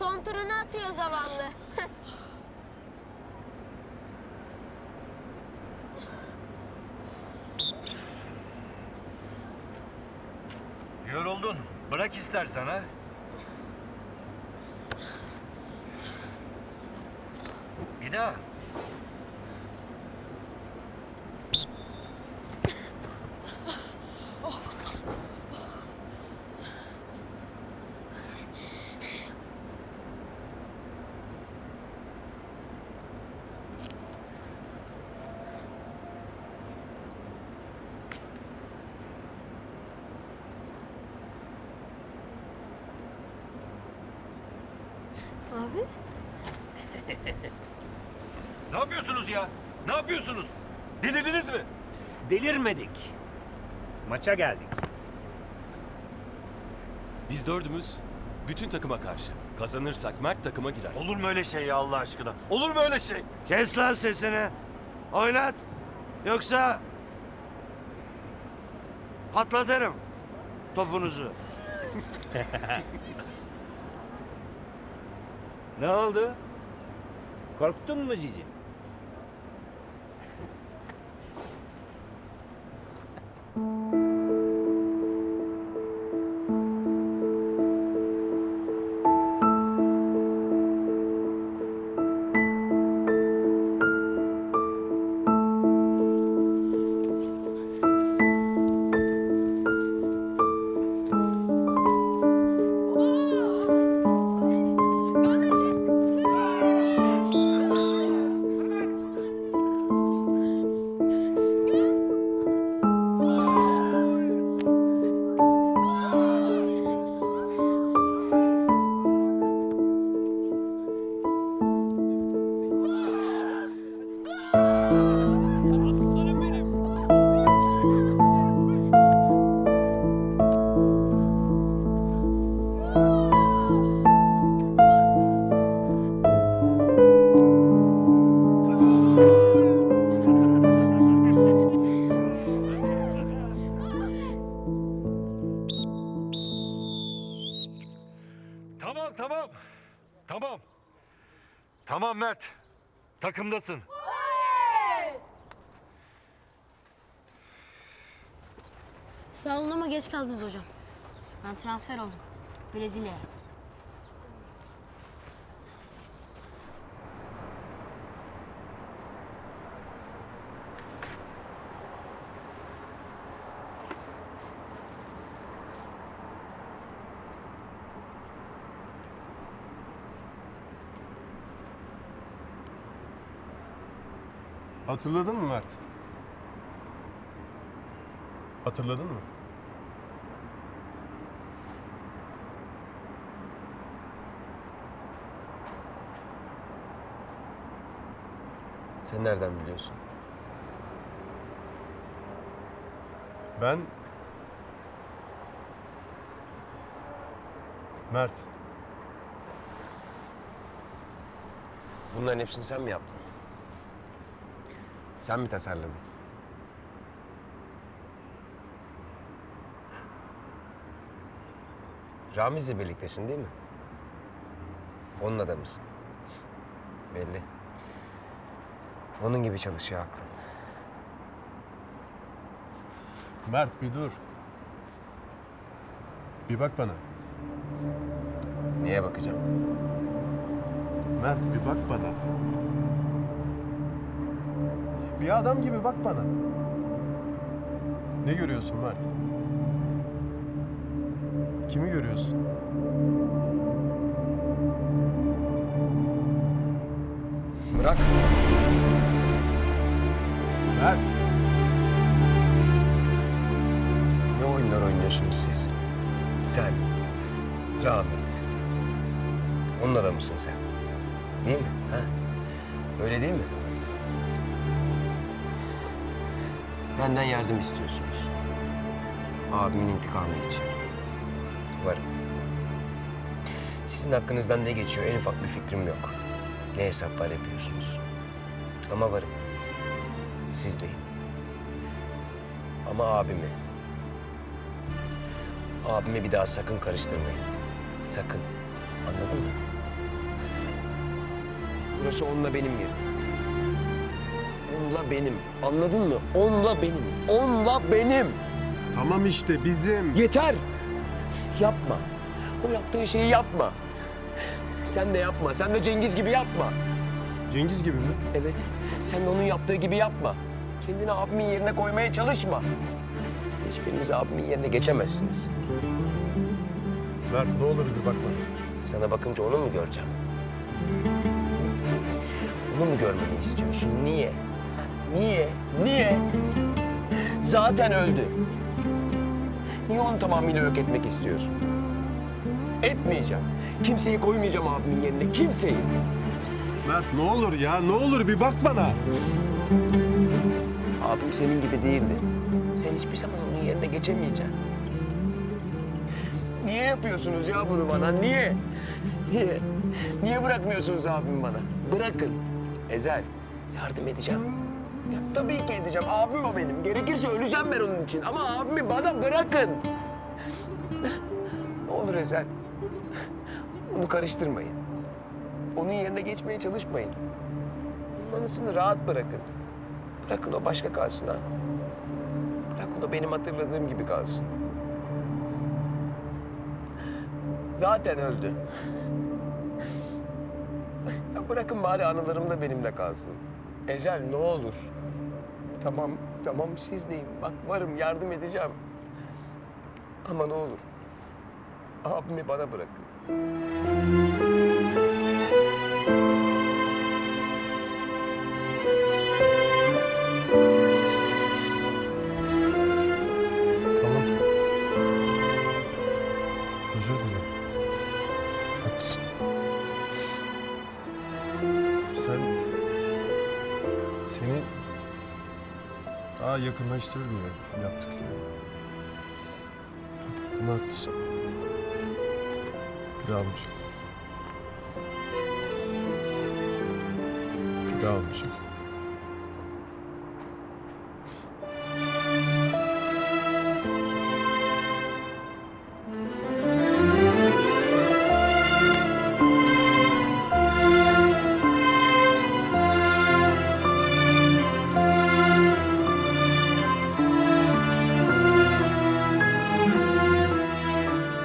Son turunu atıyor zavallı. Yoruldun. Bırak istersen ha. Bir daha. Ne yapıyorsunuz ya? Ne yapıyorsunuz? Delirdiniz mi? Delirmedik. Maça geldik. Biz dördümüz bütün takıma karşı. Kazanırsak Mert takıma girer. Olur mu öyle şey ya Allah aşkına? Olur mu öyle şey? Kes lan sesini. Oynat. Yoksa patlatırım topunuzu. Ne oldu? Korktun mu Cici? Tamam Mert. Takımdasın. Sağ olun ama geç kaldınız hocam. Ben transfer oldum. Brezilya'ya. Hatırladın mı Mert? Hatırladın mı? Sen nereden biliyorsun? Ben... Mert, Bunların hepsini sen mi yaptın? Sen mi tasarladın? Ramiz'le birliktesin değil mi? Onun adamısın. Belli. Onun gibi çalışıyor aklın. Mert bir dur. Bir bak bana. Niye bakacağım? Mert bir bak bana. Bir adam gibi bak bana. Ne görüyorsun Mert? Kimi görüyorsun? Bırak. Mert! Ne oyunlar oynuyorsunuz siz? Sen, Ramiz. Onun adamısın sen. Değil mi? Ha? Öyle değil mi? Benden yardım istiyorsunuz. Abimin intikamı için. Varım. Sizin hakkınızdan ne geçiyor en ufak bir fikrim yok. Ne hesaplar yapıyorsunuz. Ama varım. Sizleyim. Ama abimi, Abimi bir daha sakın karıştırmayın. Sakın. Anladın mı? Burası onunla benim yerim. Onunla benim. Anladın mı? Onunla benim. Onunla benim. Tamam işte bizim. Yeter. Yapma. O yaptığın şeyi yapma. Sen de yapma. Sen de Cengiz gibi yapma. Cengiz gibi mi? Evet. Sen de onun yaptığı gibi yapma. Kendini abimin yerine koymaya çalışma. Siz hiçbiriniz abimin yerine geçemezsiniz. Mert ne olur bir bak bana. Sana bakınca onu mu göreceğim? Onu mu görmemi istiyorsun? Niye? Niye? Niye? Zaten öldü. Niye onu tamamıyla yok etmek istiyorsun? Etmeyeceğim. Kimseyi koymayacağım abimin yerine. Kimseyi. Mert ne olur ya ne olur bir bak bana. Abim senin gibi değildi. Sen hiçbir zaman onun yerine geçemeyeceksin. Niye yapıyorsunuz ya bunu bana? Niye? Niye? Niye bırakmıyorsunuz abim bana? Bırakın. Ezel, yardım edeceğim. Tabii ki edeceğim. Abim o benim. Gerekirse öleceğim ben onun için. Ama abimi bana bırakın. ne olur Ezel. Onu karıştırmayın. Onun yerine geçmeye çalışmayın. Onun anısını rahat bırakın. Bırakın o başka kalsın ha. Bırakın o benim hatırladığım gibi kalsın. Zaten öldü. Ya bırakın bari anılarım da benimle kalsın. Ezel ne olur. Tamam, tamam siz deyin. Bak varım yardım edeceğim. Ama ne olur. Abimi bana bırakın. Tamam. Özür. Sen... Seni daha yakınlaştır diye yaptık yani. Ama haklısın. Bir daha olmayacak. Bir daha olmayacak.